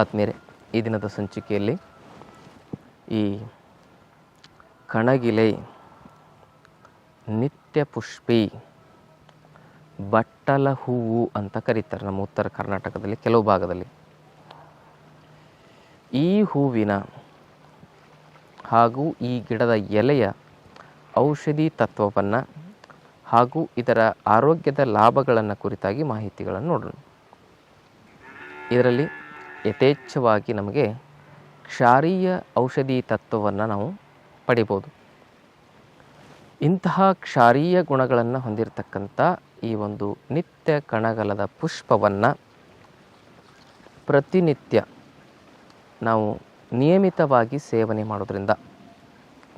ಆತ್ಮೀಯರೇ, ಈ ದಿನದ ಸಂಚಿಕೆಯಲ್ಲಿ ಈ ಕಣಗಿಲೆ ನಿತ್ಯ ಪುಷ್ಪಿ ಬಟ್ಟಲ ಹೂವು ಅಂತ ಕರೀತಾರೆ ನಮ್ಮ ಉತ್ತರ ಕರ್ನಾಟಕದಲ್ಲಿ, ಕೆಲವು ಭಾಗದಲ್ಲಿ. ಈ ಹೂವಿನ ಹಾಗೂ ಈ ಗಿಡದ ಎಲೆಯ ಔಷಧಿ ತತ್ವವನ್ನು ಹಾಗೂ ಇದರ ಆರೋಗ್ಯದ ಲಾಭಗಳನ್ನು ಕುರಿತಾಗಿ ಮಾಹಿತಿಗಳನ್ನು ನೋಡೋಣ. ಇದರಲ್ಲಿ ಯಥೇಚ್ಛವಾಗಿ ನಮಗೆ ಕ್ಷಾರೀಯ ಔಷಧಿ ತತ್ವವನ್ನು ನಾವು ಪಡಿಬೋದು. ಇಂತಹ ಕ್ಷಾರೀಯ ಗುಣಗಳನ್ನು ಹೊಂದಿರತಕ್ಕಂಥ ಈ ಒಂದು ನಿತ್ಯ ಕಣಗಲದ ಪುಷ್ಪವನ್ನು ಪ್ರತಿನಿತ್ಯ ನಾವು ನಿಯಮಿತವಾಗಿ ಸೇವನೆ ಮಾಡೋದ್ರಿಂದ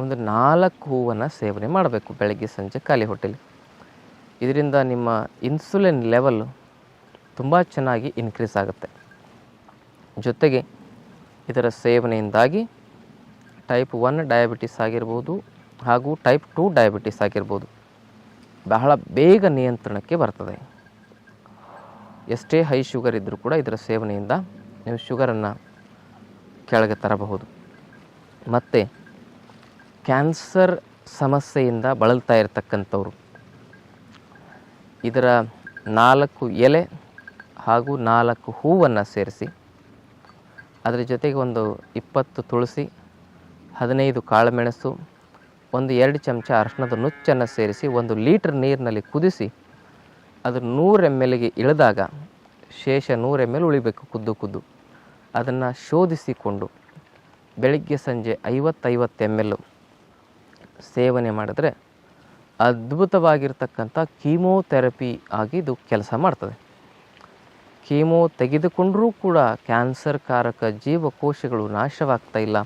ಒಂದು ನಾಲ್ಕು ಹೂವನ್ನು ಸೇವನೆ ಮಾಡಬೇಕು ಬೆಳಗ್ಗೆ, ಸಂಜೆ, ಖಾಲಿ ಹೊಟ್ಟೆಲಿ. ಇದರಿಂದ ನಿಮ್ಮ ಇನ್ಸುಲಿನ್ ಲೆವೆಲ್ ತುಂಬ ಚೆನ್ನಾಗಿ ಇನ್ಕ್ರೀಸ್ ಆಗುತ್ತೆ. ಜೊತೆಗೆ ಇದರ ಸೇವನೆಯಿಂದಾಗಿ ಟೈಪ್ ಒನ್ ಡಯಾಬಿಟಿಸ್ ಆಗಿರ್ಬೋದು ಹಾಗೂ ಟೈಪ್ ಟು ಡಯಾಬಿಟಿಸ್ ಆಗಿರ್ಬೋದು ಬಹಳ ಬೇಗ ನಿಯಂತ್ರಣಕ್ಕೆ ಬರ್ತದೆ. ಎಷ್ಟೇ ಹೈ ಶುಗರ್ ಇದ್ದರೂ ಕೂಡ ಇದರ ಸೇವನೆಯಿಂದ ನೀವು ಶುಗರನ್ನು ಕೆಳಗೆ ತರಬಹುದು. ಮತ್ತು ಕ್ಯಾನ್ಸರ್ ಸಮಸ್ಯೆಯಿಂದ ಬಳಲ್ತಾ ಇರತಕ್ಕಂಥವ್ರು, ಇದರ ನಾಲ್ಕು ಎಲೆ ಹಾಗೂ ನಾಲ್ಕು ಹೂವನ್ನು ಸೇರಿಸಿ ಅದರ ಜೊತೆಗೆ ಒಂದು ಇಪ್ಪತ್ತು ತುಳಸಿ, ಹದಿನೈದು ಕಾಳುಮೆಣಸು, ಒಂದು ಎರಡು ಚಮಚ ಅರಶಿನದ ನುಚ್ಚನ್ನು ಸೇರಿಸಿ ಒಂದು ಲೀಟ್ರ್ ನೀರಿನಲ್ಲಿ ಕುದಿಸಿ ಅದು ನೂರು ಎಂ ಎಲ್ಗೆ ಇಳಿದಾಗ ಶೇಷ ನೂರು ಎಂ ಎಲ್ ಉಳಿಬೇಕು ಕುದ್ದು ಕುದ್ದು. ಅದನ್ನು ಶೋಧಿಸಿಕೊಂಡು ಬೆಳಿಗ್ಗೆ ಸಂಜೆ ಐವತ್ತೈವತ್ತು ಎಂ ಎಲ್ ಸೇವನೆ ಮಾಡಿದ್ರೆ ಅದ್ಭುತವಾಗಿರ್ತಕ್ಕಂಥ ಕೀಮೋಥೆರಪಿ ಆಗಿ ಇದು ಕೆಲಸ ಮಾಡ್ತದೆ. ಕೀಮೋ ತೆಗೆದುಕೊಂಡರೂ ಕೂಡ ಕ್ಯಾನ್ಸರ್ ಕಾರಕ ಜೀವಕೋಶಗಳು ನಾಶವಾಗ್ತಾ ಇಲ್ಲ.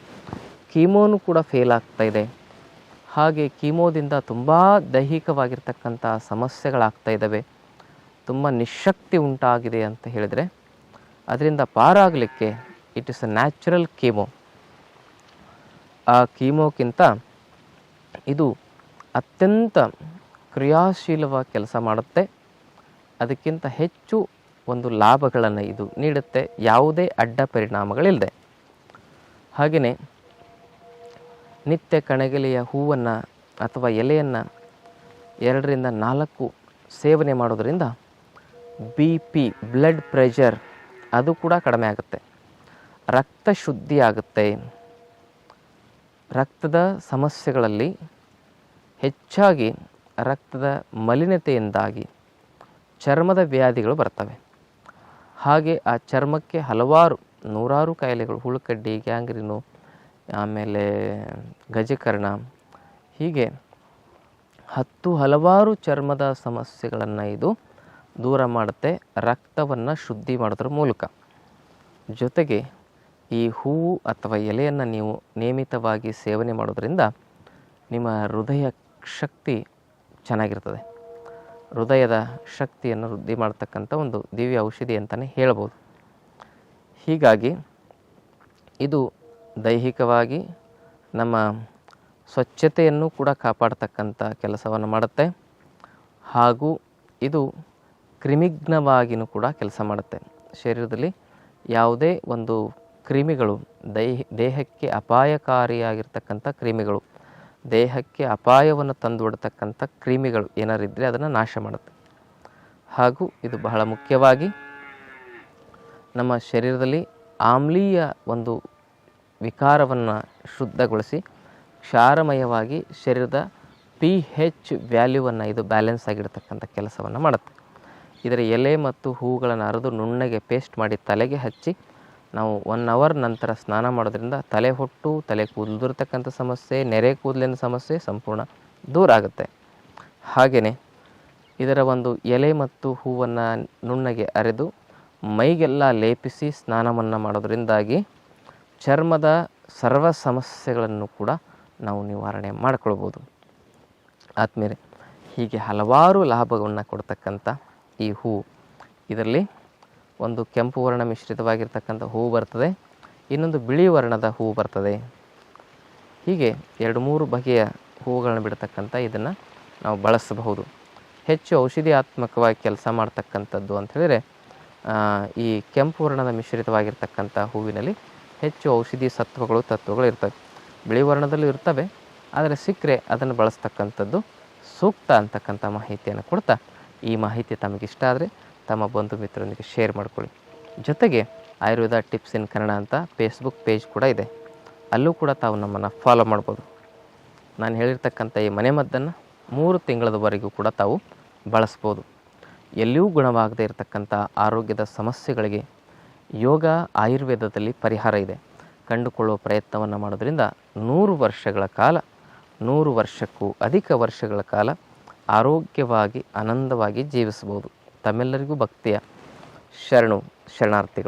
ಕೀಮೋನು ಕೂಡ ಫೇಲ್ ಆಗ್ತಾ ಇದೆ. ಹಾಗೆ ಕೀಮೋದಿಂದ ತುಂಬ ದೈಹಿಕವಾಗಿರ್ತಕ್ಕಂಥ ಸಮಸ್ಯೆಗಳಾಗ್ತಾ ಇದ್ದಾವೆ ತುಂಬ ನಿಶಕ್ತಿ ಉಂಟಾಗಿದೆ ಅಂತ ಹೇಳಿದರೆ ಅದರಿಂದ ಪಾರಾಗಲಿಕ್ಕೆ it is a natural chemo ಆ ಕೀಮೋಕ್ಕಿಂತ ಇದು ಅತ್ಯಂತ ಕ್ರಿಯಾಶೀಲವಾಗಿ ಕೆಲಸ ಮಾಡುತ್ತೆ. ಅದಕ್ಕಿಂತ ಹೆಚ್ಚು ಒಂದು ಲಾಭಗಳನ್ನು ಇದು ನೀಡುತ್ತೆ. ಯಾವುದೇ ಅಡ್ಡ ಪರಿಣಾಮಗಳಿಲ್ಲದೆ. ಹಾಗೆಯೇ ನಿತ್ಯ ಕಣಗಿಲೆಯ ಹೂವನ್ನು ಅಥವಾ ಎಲೆಯನ್ನು ಎರಡರಿಂದ ನಾಲ್ಕು ಸೇವನೆ ಮಾಡೋದರಿಂದ ಬಿ ಪಿ, ಬ್ಲಡ್ ಪ್ರೆಷರ್ ಅದು ಕೂಡ ಕಡಿಮೆ ಆಗುತ್ತೆ. ರಕ್ತ ಶುದ್ಧಿ ಆಗುತ್ತೆ. ರಕ್ತದ ಸಮಸ್ಯೆಗಳಲ್ಲಿ ಹೆಚ್ಚಾಗಿ ರಕ್ತದ ಮಲಿನತೆಯಿಂದಾಗಿ ಚರ್ಮದ ವ್ಯಾಧಿಗಳು ಬರ್ತವೆ. ಹಾಗೆ ಆ ಚರ್ಮಕ್ಕೆ ಹಲವಾರು, ನೂರಾರು ಕಾಯಿಲೆಗಳು, ಹುಳುಕಡ್ಡಿ, ಗ್ಯಾಂಗ್ರಿನು, ಆಮೇಲೆ ಗಜಕರ್ಣ, ಹೀಗೆ ಹತ್ತು ಹಲವಾರು ಚರ್ಮದ ಸಮಸ್ಯೆಗಳನ್ನು ಇದು ದೂರ ಮಾಡುತ್ತೆ, ರಕ್ತವನ್ನು ಶುದ್ಧಿ ಮಾಡೋದ್ರ ಮೂಲಕ. ಜೊತೆಗೆ ಈ ಹೂವು ಅಥವಾ ಎಲೆಯನ್ನು ನೀವು ನಿಯಮಿತವಾಗಿ ಸೇವನೆ ಮಾಡೋದರಿಂದ ನಿಮ್ಮ ಹೃದಯ ಶಕ್ತಿ ಚೆನ್ನಾಗಿರ್ತದೆ. ಹೃದಯದ ಶಕ್ತಿಯನ್ನು ವೃದ್ಧಿ ಮಾಡ್ತಕ್ಕಂಥ ಒಂದು ದಿವ್ಯ ಔಷಧಿ ಅಂತಲೇ ಹೇಳ್ಬೋದು. ಹೀಗಾಗಿ ಇದು ದೈಹಿಕವಾಗಿ ನಮ್ಮ ಸ್ವಚ್ಛತೆಯನ್ನು ಕೂಡ ಕಾಪಾಡ್ತಕ್ಕಂಥ ಕೆಲಸವನ್ನು ಮಾಡುತ್ತೆ. ಹಾಗೂ ಇದು ಕ್ರಿಮಿಗ್ನವಾಗಿಯೂ ಕೂಡ ಕೆಲಸ ಮಾಡುತ್ತೆ. ಶರೀರದಲ್ಲಿ ಯಾವುದೇ ಒಂದು ಕ್ರಿಮಿಗಳು, ದೈಹ, ದೇಹಕ್ಕೆ ಅಪಾಯಕಾರಿಯಾಗಿರ್ತಕ್ಕಂಥ ಕ್ರಿಮಿಗಳು ದೇಹಕ್ಕೆ ಅಪಾಯವನ್ನು ತಂದುಬಿಡ್ತಕ್ಕಂಥ ಕ್ರಿಮಿಗಳು ಏನಾರಿದ್ದರೆ ಅದನ್ನು ನಾಶ ಮಾಡುತ್ತೆ. ಹಾಗೂ ಇದು ಬಹಳ ಮುಖ್ಯವಾಗಿ ನಮ್ಮ ಶರೀರದಲ್ಲಿ ಆಮ್ಲೀಯ ಒಂದು ವಿಕಾರವನ್ನು ಶುದ್ಧಗೊಳಿಸಿ ಕ್ಷಾರಮಯವಾಗಿ ಶರೀರದ ಪಿ ಹೆಚ್ ವ್ಯಾಲ್ಯೂವನ್ನು ಇದು ಬ್ಯಾಲೆನ್ಸ್ ಆಗಿಡ್ತಕ್ಕಂಥ ಕೆಲಸವನ್ನು ಮಾಡುತ್ತೆ. ಇದರ ಎಲೆ ಮತ್ತು ಹೂಗಳನ್ನು ಅರೆದು ನುಣ್ಣಗೆ ಪೇಸ್ಟ್ ಮಾಡಿ ತಲೆಗೆ ಹಚ್ಚಿ ನಾವು ಒನ್ ಅವರ್ ನಂತರ ಸ್ನಾನ ಮಾಡೋದ್ರಿಂದ ತಲೆ ಹೊಟ್ಟು, ತಲೆ ಕೂದಲಿರ್ತಕ್ಕಂಥ ಸಮಸ್ಯೆ, ನೆರೆ ಕೂದಲಿನ ಸಮಸ್ಯೆ ಸಂಪೂರ್ಣ ದೂರ ಆಗುತ್ತೆ. ಹಾಗೆಯೇ ಇದರ ಒಂದು ಎಲೆ ಮತ್ತು ಹೂವನ್ನು ನುಣ್ಣಗೆ ಅರೆದು ಮೈಗೆಲ್ಲ ಲೇಪಿಸಿ ಸ್ನಾನವನ್ನು ಮಾಡೋದರಿಂದಾಗಿ ಚರ್ಮದ ಸರ್ವ ಸಮಸ್ಯೆಗಳನ್ನು ಕೂಡ ನಾವು ನಿವಾರಣೆ ಮಾಡಿಕೊಳ್ಬೋದು. ಆದಮೇಲೆ ಹೀಗೆ ಹಲವಾರು ಲಾಭವನ್ನು ಕೊಡ್ತಕ್ಕಂಥ ಈ ಹೂ ಇದರಲ್ಲಿ ಒಂದು ಕೆಂಪು ವರ್ಣ ಮಿಶ್ರಿತವಾಗಿರ್ತಕ್ಕಂಥ ಹೂವು ಬರ್ತದೆ. ಇನ್ನೊಂದು ಬಿಳಿ ವರ್ಣದ ಹೂವು ಬರ್ತದೆ. ಹೀಗೆ ಎರಡು ಮೂರು ಬಗೆಯ ಹೂವುಗಳನ್ನು ಬಿಡ್ತಕ್ಕಂಥ ಇದನ್ನು ನಾವು ಬಳಸಬಹುದು. ಹೆಚ್ಚು ಔಷಧಿಯಾತ್ಮಕವಾಗಿ ಕೆಲಸ ಮಾಡ್ತಕ್ಕಂಥದ್ದು ಆ, ಈ ಕೆಂಪು ವರ್ಣದ ಮಿಶ್ರಿತವಾಗಿರ್ತಕ್ಕಂಥ ಹೂವಿನಲ್ಲಿ ಹೆಚ್ಚು ಔಷಧಿ ಸತ್ವಗಳು ತತ್ವಗಳು ಇರ್ತವೆ. ಬಿಳಿ ವರ್ಣದಲ್ಲೂ ಇರ್ತವೆ ಆದರೆ ಸಿಕ್ಕರೆ ಅದನ್ನು ಬಳಸ್ತಕ್ಕಂಥದ್ದು ಸೂಕ್ತ ಅಂತಕ್ಕಂಥ ಮಾಹಿತಿಯನ್ನು ಕೊಡ್ತಾ ಈ ಮಾಹಿತಿ ತಮಗಿಷ್ಟ ಆದರೆ ತಮ್ಮ ಬಂಧು ಮಿತ್ರರೊಂದಿಗೆ ಶೇರ್ ಮಾಡಿಕೊಳ್ಳಿ. ಜೊತೆಗೆ ಆಯುರ್ವೇದ ಟಿಪ್ಸ್ ಇನ್ ಕನ್ನಡ ಅಂತ ಫೇಸ್ಬುಕ್ ಪೇಜ್ ಕೂಡ ಇದೆ. ಅಲ್ಲೂ ಕೂಡ ತಾವು ನಮ್ಮನ್ನು ಫಾಲೋ ಮಾಡ್ಬೋದು. ನಾನು ಹೇಳಿರ್ತಕ್ಕಂಥ ಈ ಮನೆಮದ್ದನ್ನು ಮೂರು ತಿಂಗಳದವರೆಗೂ ಕೂಡ ತಾವು ಬಳಸ್ಬೋದು. ಎಲ್ಲಿಯೂ ಗುಣವಾಗದೇ ಇರತಕ್ಕಂಥ ಆರೋಗ್ಯದ ಸಮಸ್ಯೆಗಳಿಗೆ ಯೋಗ ಆಯುರ್ವೇದದಲ್ಲಿ ಪರಿಹಾರ ಇದೆ. ಕಂಡುಕೊಳ್ಳುವ ಪ್ರಯತ್ನವನ್ನು ಮಾಡೋದ್ರಿಂದ ನೂರು ವರ್ಷಗಳ ಕಾಲ, ನೂರು ವರ್ಷಕ್ಕೂ ಅಧಿಕ ವರ್ಷಗಳ ಕಾಲ ಆರೋಗ್ಯವಾಗಿ, ಆನಂದವಾಗಿ ಜೀವಿಸ್ಬೋದು ತಮ್ಮೆಲ್ಲರಿಗೂ ಭಕ್ತಿಯ ಶರಣು ಶರಣಾರ್ಥಿಗಳು.